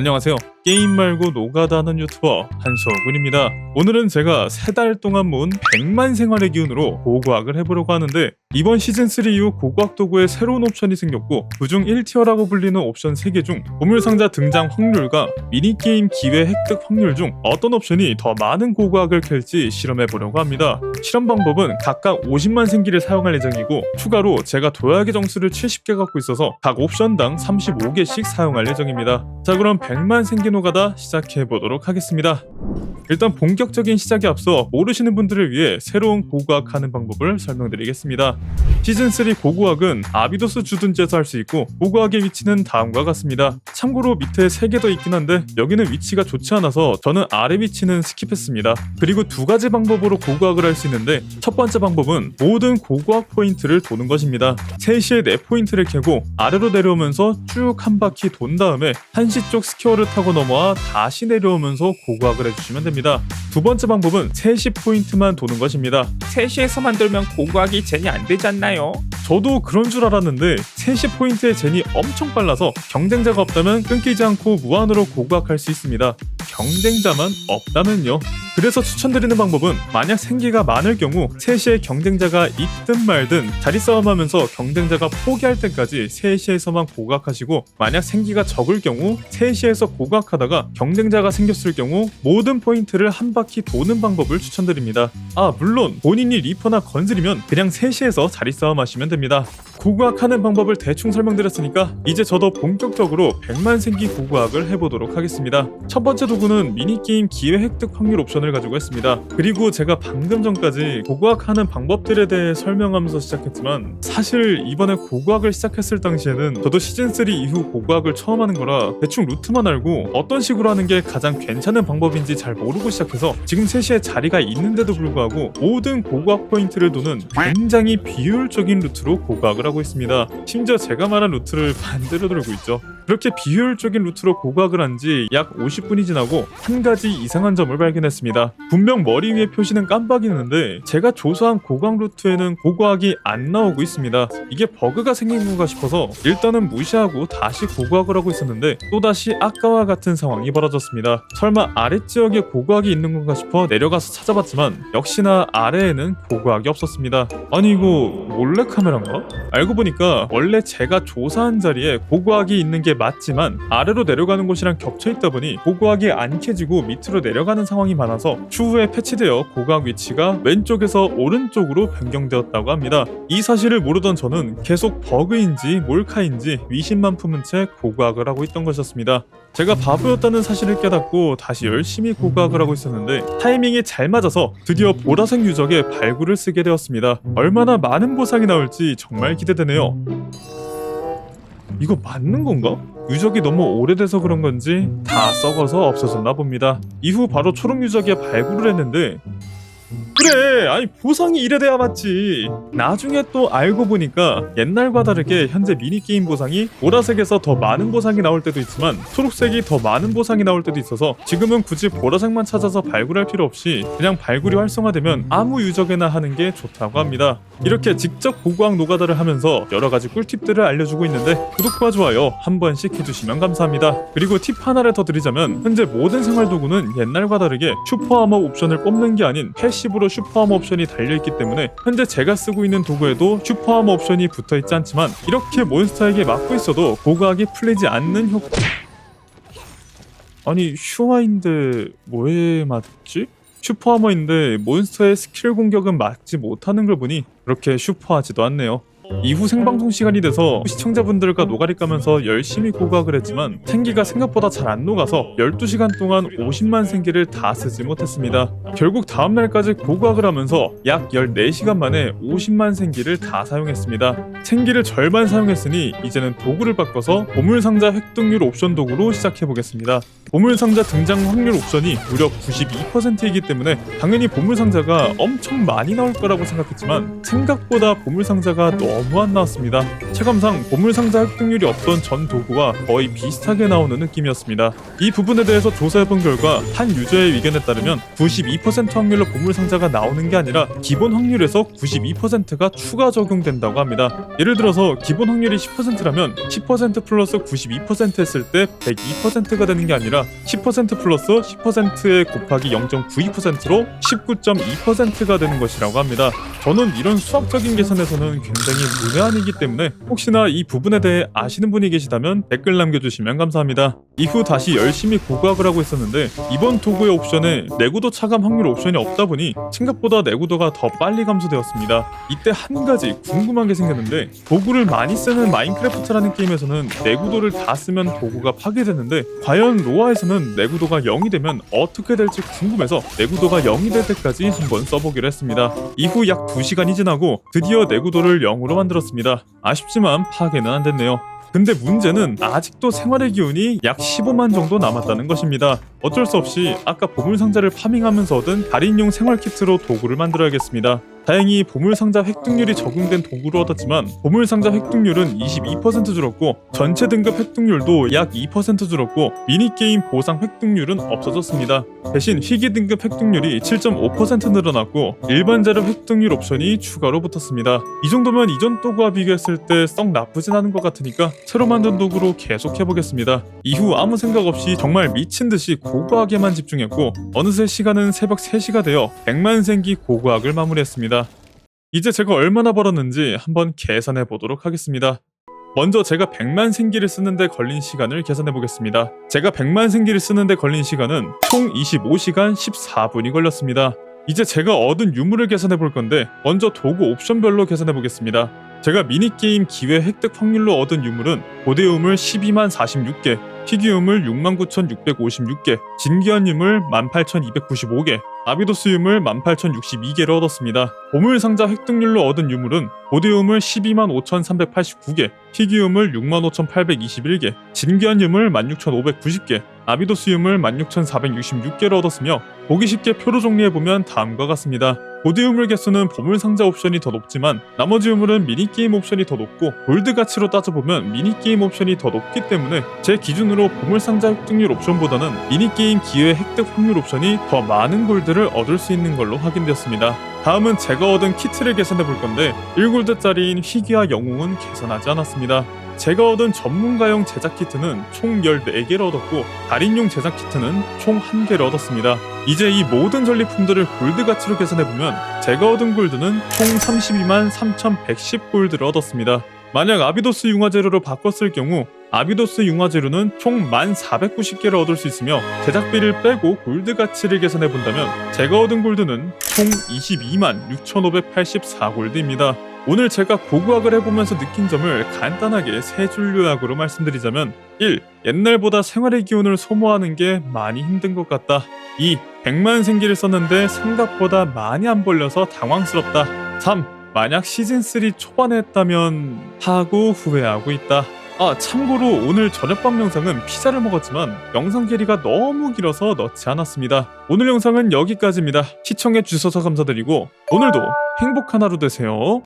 안녕하세요. 게임 말고 노가다 하는 유튜버 한소군입니다. 오늘은 제가 세 달 동안 모은 100만 생활의 기운으로 고고학을 해보려고 하는데 이번 시즌3 이후 고고학 도구에 새로운 옵션이 생겼고 그중 1티어라고 불리는 옵션 3개 중 보물상자 등장 확률과 미니게임 기회 획득 확률 중 어떤 옵션이 더 많은 고고학을 캘지 실험해보려고 합니다. 실험 방법은 각각 50만 생기를 사용할 예정이고 추가로 제가 도약의 정수를 70개 갖고 있어서 각 옵션당 35개씩 사용할 예정입니다. 자 그럼 100만 생기 노가다 시작해 보도록 하겠습니다. 일단 본격적인 시작에 앞서 모르시는 분들을 위해 새로운 고고학 하는 방법을 설명드리겠습니다. 시즌3 고고학은 아비도스 주둔지에서 할 수 있고 고고학의 위치는 다음과 같습니다. 참고로 밑에 3개 더 있긴 한데 여기는 위치가 좋지 않아서 저는 아래 위치는 스킵했습니다. 그리고 두 가지 방법으로 고고학을 할 수 있는데 첫 번째 방법은 모든 고고학 포인트를 도는 것입니다. 3시에 4포인트를 캐고 아래로 내려오면서 쭉 한 바퀴 돈 다음에 한시 쪽 스퀘어를 타고 넘어와 다시 내려오면서 고고학을 해주시면 됩니다. 두 번째 방법은 3시 포인트만 도는 것입니다. 3시에서 만들면 고고하기 젠이 안 되지 않나요? 저도 그런 줄 알았는데 3시 포인트의 젠이 엄청 빨라서 경쟁자가 없다면 끊기지 않고 무한으로 고고학할 수 있습니다. 경쟁자만 없다면요. 그래서 추천드리는 방법은 만약 생기가 많을 경우 3시에 경쟁자가 있든 말든 자리 싸움하면서 경쟁자가 포기할 때까지 3시에서만 고각하시고 만약 생기가 적을 경우 3시에서 고각하다가 경쟁자가 생겼을 경우 모든 포인트를 한 바퀴 도는 방법을 추천드립니다. 아 물론 본인이 리퍼나 건드리면 그냥 3시에서 자리 싸움 하시면 됩니다. 고고학하는 방법을 대충 설명드렸으니까 이제 저도 본격적으로 100만 생기 고고학을 해보도록 하겠습니다. 첫 번째 도구는 미니게임 기회 획득 확률 옵션을 가지고 했습니다. 그리고 제가 방금 전까지 고고학하는 방법들에 대해 설명하면서 시작했지만 사실 이번에 고고학을 시작했을 당시에는 저도 시즌3 이후 고고학을 처음 하는 거라 대충 루트만 알고 어떤 식으로 하는 게 가장 괜찮은 방법인지 잘 모르고 시작해서 지금 3시에 자리가 있는데도 불구하고 모든 고고학 포인트를 도는 굉장히 비효율적인 루트로 고고학을 하고 있습니다. 심지어 제가 말한 루트를 반대로 돌고 있죠. 그렇게 비효율적인 루트로 고고학을 한 지 약 50분이 지나고 한 가지 이상한 점을 발견했습니다. 분명 머리 위에 표시는 깜빡이는데 제가 조사한 고각 루트에는 고고학이 안 나오고 있습니다. 이게 버그가 생긴 건가 싶어서 일단은 무시하고 다시 고고학을 하고 있었는데 또다시 아까와 같은 상황이 벌어졌습니다. 설마 아랫지역에 고고학이 있는 건가 싶어 내려가서 찾아봤지만 역시나 아래에는 고고학이 없었습니다. 아니 이거 몰래카메라인가? 알고 보니까 원래 제가 조사한 자리에 고고학이 있는 게 맞지만 아래로 내려가는 곳이랑 겹쳐 있다 보니 고고학이 안 캐지고 밑으로 내려가는 상황이 많아서 추후에 패치되어 고고학 위치가 왼쪽에서 오른쪽으로 변경되었다고 합니다. 이 사실을 모르던 저는 계속 버그인지 몰카인지 위신만 품은 채 고고학을 하고 있던 것이었습니다. 제가 바보였다는 사실을 깨닫고 다시 열심히 고고학을 하고 있었는데 타이밍이 잘 맞아서 드디어 보라색 유적의 발굴을 쓰게 되었습니다. 얼마나 많은 보상이 나올지 정말 기대되네요. 이거 맞는 건가? 유적이 너무 오래돼서 그런 건지 다 썩어서 없어졌나 봅니다. 이후 바로 초록 유적에 발굴을 했는데 그래 아니 보상이 이래 돼야 맞지. 나중에 또 알고 보니까 옛날과 다르게 현재 미니게임 보상이 보라색에서 더 많은 보상이 나올 때도 있지만 초록색이 더 많은 보상이 나올 때도 있어서 지금은 굳이 보라색만 찾아서 발굴할 필요 없이 그냥 발굴이 활성화되면 아무 유적에나 하는 게 좋다고 합니다. 이렇게 직접 고고학 노가다를 하면서 여러 가지 꿀팁들을 알려주고 있는데 구독과 좋아요 한 번씩 해주시면 감사합니다. 그리고 팁 하나를 더 드리자면 현재 모든 생활도구는 옛날과 다르게 슈퍼아머 옵션을 뽑는 게 아닌 패시브로 슈퍼아머 옵션이 달려있기 때문에 현재 제가 쓰고 있는 도구에도 슈퍼아머 옵션이 붙어있지 않지만 이렇게 몬스터에게 맞고 있어도 고고학이 풀리지 않는 효과 아니 슈화인데 뭐에 맞지? 슈퍼하머인데 몬스터의 스킬 공격은 맞지 못하는 걸 보니 그렇게 슈퍼하지도 않네요. 이후 생방송 시간이 돼서 시청자분들과 노가리 까면서 열심히 고각을 했지만 생기가 생각보다 잘 안 녹아서 12시간 동안 50만 생기를 다 쓰지 못했습니다. 결국 다음날까지 고각을 하면서 약 14시간 만에 50만 생기를 다 사용했습니다. 생기를 절반 사용했으니 이제는 도구를 바꿔서 보물상자 획득률 옵션 도구로 시작해보겠습니다. 보물상자 등장 확률 옵션이 무려 92%이기 때문에 당연히 보물상자가 엄청 많이 나올 거라고 생각했지만 생각보다 보물상자가 너무 너무 안 나왔습니다. 체감상 보물상자 획득률이 없던 전 도구와 거의 비슷하게 나오는 느낌이었습니다. 이 부분에 대해서 조사해본 결과 한 유저의 의견에 따르면 92% 확률로 보물상자가 나오는 게 아니라 기본 확률에서 92%가 추가 적용된다고 합니다. 예를 들어서 기본 확률이 10%라면 10% 플러스 92% 했을 때 102%가 되는 게 아니라 10% 플러스 10%에 곱하기 0.92%로 19.2%가 되는 것이라고 합니다. 저는 이런 수학적인 계산에서는 굉장히 문외한이기 때문에 혹시나 이 부분에 대해 아시는 분이 계시다면 댓글 남겨주시면 감사합니다. 이후 다시 열심히 고고학을 하고 있었는데 이번 도구의 옵션에 내구도 차감 확률 옵션이 없다 보니 생각보다 내구도가 더 빨리 감소되었습니다. 이때 한 가지 궁금한 게 생겼는데 도구를 많이 쓰는 마인크래프트라는 게임에서는 내구도를 다 쓰면 도구가 파괴되는데 과연 로아에서는 내구도가 0이 되면 어떻게 될지 궁금해서 내구도가 0이 될 때까지 한번 써보기로 했습니다. 이후 약 2시간이 지나고 드디어 내구도를 0으로 만들었습니다. 아쉽지만 파괴는 안 됐네요. 근데 문제는 아직도 생활의 기운이 약 15만 정도 남았다는 것입니다. 어쩔 수 없이 아까 보물상자를 파밍하면서 얻은 달인용 생활키트로 도구를 만들어야겠습니다. 다행히 보물상자 획득률이 적용된 도구를 얻었지만 보물상자 획득률은 22% 줄었고 전체 등급 획득률도 약 2% 줄었고 미니게임 보상 획득률은 없어졌습니다. 대신 희귀 등급 획득률이 7.5% 늘어났고 일반 자료 획득률 옵션이 추가로 붙었습니다. 이 정도면 이전 도구와 비교했을 때 썩 나쁘진 않은 것 같으니까 새로 만든 도구로 계속 해보겠습니다. 이후 아무 생각 없이 정말 미친 듯이 고고학에만 집중했고 어느새 시간은 새벽 3시가 되어 백만생기 고고학을 마무리했습니다. 이제 제가 얼마나 벌었는지 한번 계산해 보도록 하겠습니다. 먼저 제가 100만 생기를 쓰는데 걸린 시간을 계산해 보겠습니다. 제가 100만 생기를 쓰는데 걸린 시간은 총 25시간 14분이 걸렸습니다. 이제 제가 얻은 유물을 계산해 볼 건데 먼저 도구 옵션별로 계산해 보겠습니다. 제가 미니게임 기회 획득 확률로 얻은 유물은 고대유물 12만 46개, 희귀유물 69,656개, 진귀한 유물 18,295개, 아비도스 유물 18,062개를 얻었습니다. 보물상자 획득률로 얻은 유물은 고대유물 12만 5,389개, 희귀유물 6만 5,821개, 진귀한 유물 16,590개, 아비도스 유물 16,466개를 얻었으며 보기 쉽게 표로 정리해보면 다음과 같습니다. 고대 유물 개수는 보물상자 옵션이 더 높지만 나머지 유물은 미니게임 옵션이 더 높고 골드 가치로 따져보면 미니게임 옵션이 더 높기 때문에 제 기준으로 보물상자 획득률 옵션보다는 미니게임 기회 획득 확률 옵션이 더 많은 골드를 얻을 수 있는 걸로 확인되었습니다. 다음은 제가 얻은 키트를 계산해 볼 건데 1골드짜리인 희귀와 영웅은 계산하지 않았습니다. 제가 얻은 전문가용 제작 키트는 총 14개를 얻었고 달인용 제작 키트는 총 1개를 얻었습니다. 이제 이 모든 전리품들을 골드 가치로 계산해보면 제가 얻은 골드는 총 32만 3110 골드를 얻었습니다. 만약 아비도스 융화 재료로 바꿨을 경우 아비도스 융화재료는 총 1490개를 얻을 수 있으며 제작비를 빼고 골드 가치를 계산해 본다면 제가 얻은 골드는 총 22만 6584 골드입니다. 오늘 제가 고고학을 해보면서 느낀 점을 간단하게 세 줄 요약으로 말씀드리자면 1. 옛날보다 생활의 기운을 소모하는 게 많이 힘든 것 같다. 2. 100만 생기를 썼는데 생각보다 많이 안 벌려서 당황스럽다. 3. 만약 시즌3 초반에 했다면 하고 후회하고 있다. 아 참고로 오늘 저녁밥 영상은 피자를 먹었지만 영상 길이가 너무 길어서 넣지 않았습니다. 오늘 영상은 여기까지입니다. 시청해 주셔서 감사드리고 오늘도 행복한 하루 되세요.